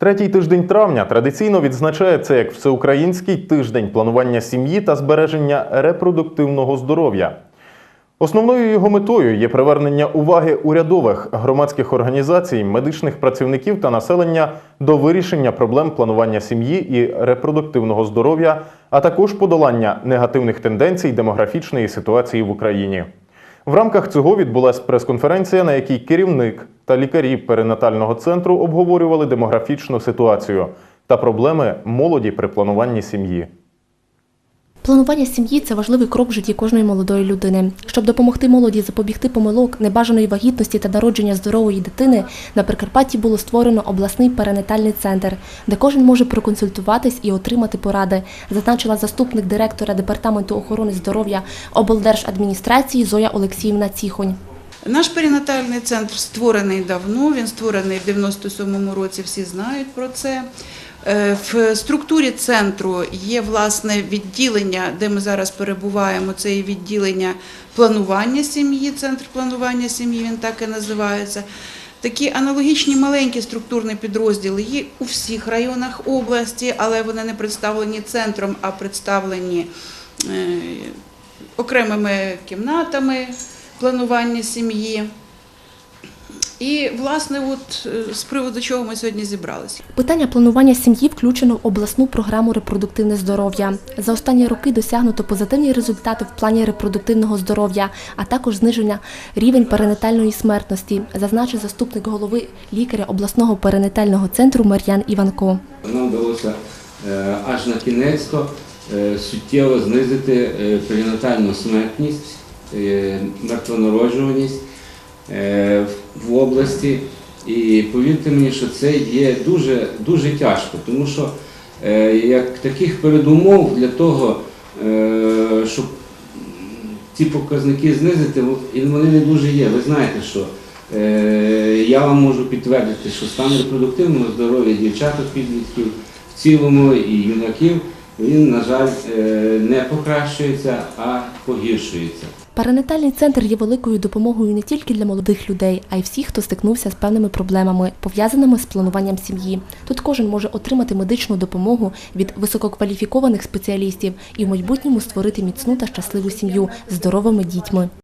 Третій тиждень травня традиційно відзначається як всеукраїнський тиждень планування сім'ї та збереження репродуктивного здоров'я. Основною його метою є привернення уваги урядових громадських організацій, медичних працівників та населення до вирішення проблем планування сім'ї і репродуктивного здоров'я, а також подолання негативних тенденцій демографічної ситуації в Україні. В рамках цього відбулася прес-конференція, на якій керівник та лікарі перинатального центру обговорювали демографічну ситуацію та проблеми молоді при плануванні сім'ї. Планування сім'ї це важливий крок в житті кожної молодої людини. Щоб допомогти молоді запобігти помилок, небажаної вагітності та народження здорової дитини, на Прикарпатті було створено обласний перинатальний центр, де кожен може проконсультуватись і отримати поради, зазначила заступник директора департаменту охорони здоров'я облдержадміністрації Зоя Олексіївна Ціхонь. Наш перинатальний центр створений давно, він створений в 97-му році, всі знають про це. Е, В структурі центру є власне відділення, де ми зараз перебуваємо. Це є відділення планування сім'ї, центр планування сім'ї, він так і називається. Такі аналогічні маленькі структурні підрозділи є у всіх районах області, але вони не представлені центром, а представлені е, окремими кімнатами планування сім'ї. І, власне, от е, з приводу чого ми сьогодні зібралися. Питання планування сім'ї включено в обласну програму репродуктивне здоров'я. За останні роки досягнуто позитивні результати в плані репродуктивного здоров'я, а також зниження рівень перинатальної смертності, зазначив заступник голови лікаря обласного перинатального центру Мар'ян Іванко. Нам вдалося е, аж на кінець е, суттєво знизити е, перинатальну смертність, мертвонароджуваність е, в області. І повірте мені, що це є дуже, дуже тяжко, тому що е, як таких передумов для того, е, щоб ці показники знизити, вони не дуже є. Ви знаєте, що я вам можу підтвердити, що стан репродуктивного здоров'я дівчаток, підлітків в цілому і юнаків, він, на жаль, не покращується, а погіршується. Перинатальний центр є великою допомогою не тільки для молодих людей, а й всіх, хто стикнувся з певними проблемами, пов'язаними з плануванням сім'ї. Тут кожен може отримати медичну допомогу від висококваліфікованих спеціалістів і в майбутньому створити міцну та щасливу сім'ю з здоровими дітьми.